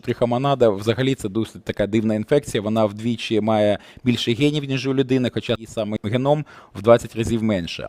Трихомонада взагалі це досить така дивна інфекція. Вона вдвічі має більше генів, ніж у людини, хоча і саме геном в 20 разів менше.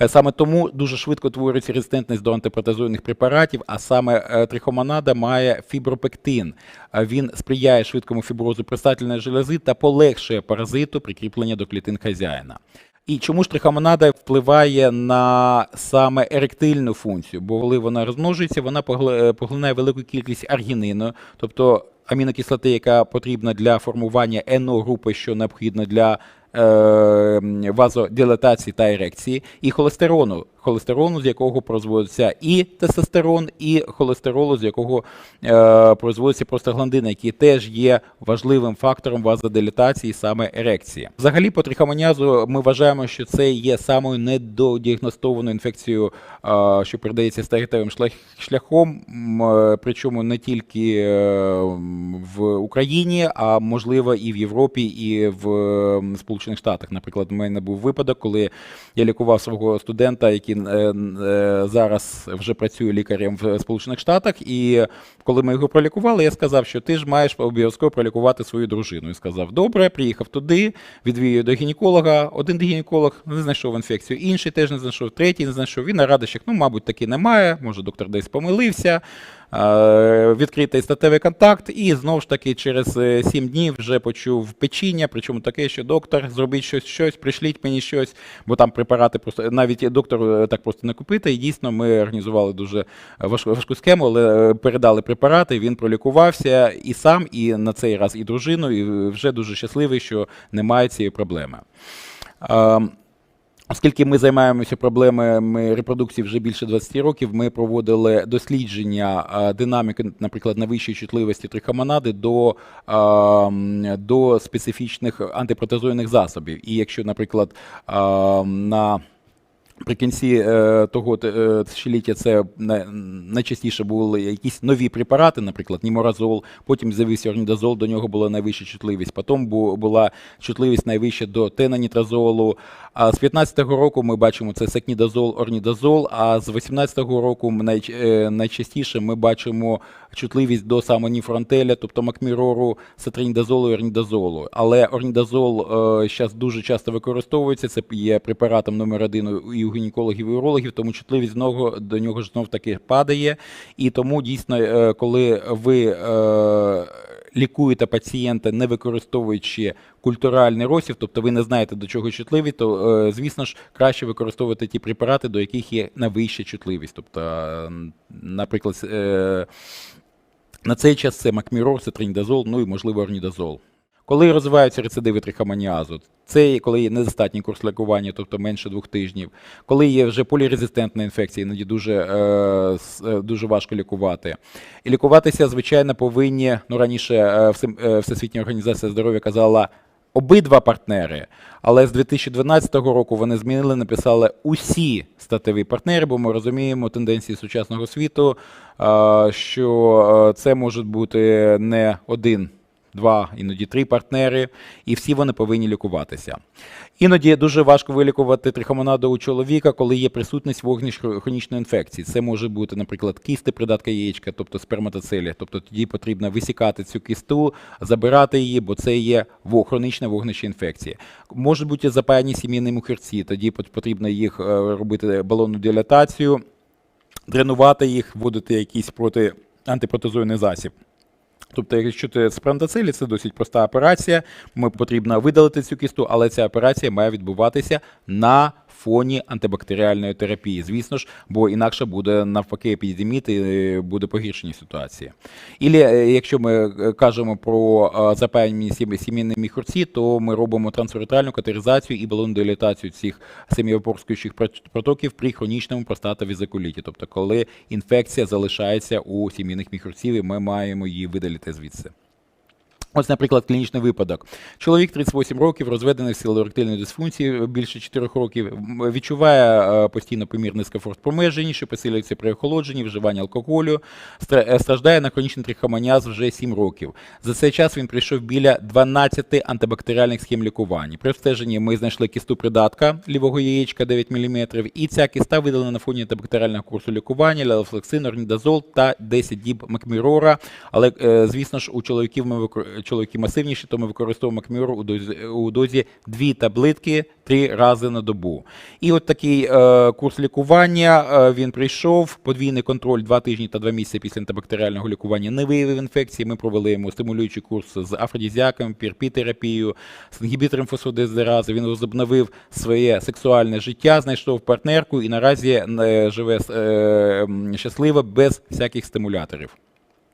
Е, Саме тому дуже швидко творюється резистентність до антипротезойних препаратів, а саме е, трихомонада має фібропектин. Він сприяє швидкому фіброзу предстательної желези та полегшує паразиту прикріплення до клітин хазяїна. І чому ж трихомонада впливає на саме еректильну функцію? Бо коли вона розмножується, вона е, поглинає велику кількість аргінину, тобто амінокислоти, яка потрібна для формування НО групи, що необхідно для е, вазодилатації та ерекції, і холестерону, холестерону, з якого производиться і тестостерон, і холестеролу, з якого е, производиться простагландини, які теж є важливим фактором вазодилатації, саме ерекції. Взагалі, по трихомонязу ми вважаємо, що це є самою недодіагностованою інфекцією, е, що передається статевим шлях- шляхом, е, причому не тільки е, в Україні, а можливо і в Європі, і в Сполучених Штатах. Наприклад, у мене був випадок, коли я лікував свого студента, який е, е, зараз вже працює лікарем в Сполучених Штатах. І коли ми його пролікували, я сказав, що ти ж маєш обов'язково пролікувати свою дружину. І сказав: добре, приїхав туди, відвів до гінеколога. Один гінеколог не знайшов інфекцію, інший теж не знайшов, третій не знайшов. Він на радощах, ну, мабуть, таки немає. Може, доктор десь помилився. Е, Відкритий статевий контакт, і знову ж таки через 7 днів вже почув печіння, причому таке, що доктор, зробіть щось, щось, пришліть мені щось, бо там препарати просто навіть доктор е, так просто не купити. І дійсно ми організували дуже важку, важку схему, але е, передали препарати, він пролікувався і сам, і на цей раз і дружину, і вже дуже щасливий, що немає цієї проблеми. Ем, Оскільки ми займаємося проблемами репродукції вже більше 20 років, ми проводили дослідження динаміки, наприклад, найвищої чутливості трихомонади до, до специфічних антипротезойних засобів. І якщо, наприклад, а, на Прикінці е, того е, тисячоліття це на- найчастіше були якісь нові препарати, наприклад, німоразол, потім з'явився орнідазол, до нього була найвища чутливість, потім бу- була чутливість найвища до тенанітразолу. А з 15-го року ми бачимо це секнідазол, орнідазол, а з 18-го року най- е, найчастіше ми бачимо чутливість до самоніфронтеля, тобто макмірору, сатринідазолу і орнідазолу. Але орнідазол зараз дуже часто використовується, це є препаратом номер один і гінекологів, і урологів, тому чутливість до нього знов таки падає. І тому дійсно, е, коли ви е, лікуєте пацієнта, не використовуючи культуральний розсів, тобто ви не знаєте, до чого чутливі, то, е, звісно ж, краще використовувати ті препарати, до яких є найвища чутливість. Тобто, наприклад, на цей час це макмірор, це тринідазол, ну і можливо орнідазол. Коли розвиваються рецидиви трихомоніазу, це коли є недостатній курс лікування, тобто менше двох тижнів. Коли є вже полірезистентна інфекція, іноді дуже, е, е, дуже важко лікувати. І лікуватися, звичайно, повинні, ну раніше е, Всесвітня організація здоров'я казала обидва партнери, але з 2012 року вони змінили, написали усі статеві партнери, бо ми розуміємо тенденції сучасного світу, що це можуть бути не один два, іноді три партнери, і всі вони повинні лікуватися. Іноді дуже важко вилікувати трихомонаду у чоловіка, коли є присутність хро- хронічної інфекції. Це може бути, наприклад, кісти придатка яєчка, тобто сперматоцелі. Тобто тоді потрібно висікати цю кісту, забирати її, бо це є во- хронічне вогнище інфекції. Можуть бути запаяні сімейні мухерці, тоді потрібно їх е, робити балонну дилатацію, дренувати їх, вводити якийсь проти антипротезойний засіб. Тобто, якщо це сперматоцелі, це досить проста операція. Ми потрібно видалити цю кісту, але ця операція має відбуватися на фоні антибактеріальної терапії. Звісно ж, бо інакше буде навпаки епідеміт і буде погіршення ситуації. Ілі, е, якщо ми е, кажемо про е, запаяння сім- сімейні міхурці, то ми робимо трансуретральну катеризацію і балонодилатацію цих семіопорскуючих протоків при хронічному простатовізикуліті, тобто коли інфекція залишається у сімейних міхурців, і ми маємо її видалити звідси. Ось, наприклад, клінічний випадок. Чоловік 38 років, розведений в силу дисфункції більше 4 років, відчуває е, постійно помір дискомфорт промежені, що посилюється при охолодженні, вживанні алкоголю, е, страждає на хронічний трихомоніаз вже 7 років. За цей час він пройшов біля 12 антибактеріальних схем лікування. При обстеженні ми знайшли кісту придатка лівого яєчка 9 мм, і ця кіста видалена на фоні антибактеріального курсу лікування, леофлексин, орнідазол та 10 діб макмірора. Але, е, звісно ж, у чоловіків ми викор- чоловіки масивніші, то ми використовуємо макмірор у дозі, у дозі 2 таблетки 3 рази на добу. І от такий е, курс лікування, е, він прийшов, подвійний контроль 2 тижні та 2 місяці після антибактеріального лікування не виявив інфекції. Ми провели йому стимулюючий курс з афродізіаком, пірпітерапією, з інгібітором фосфодиезерази. Він возобновив своє сексуальне життя, знайшов партнерку і наразі е, живе е, щасливо без всяких стимуляторів.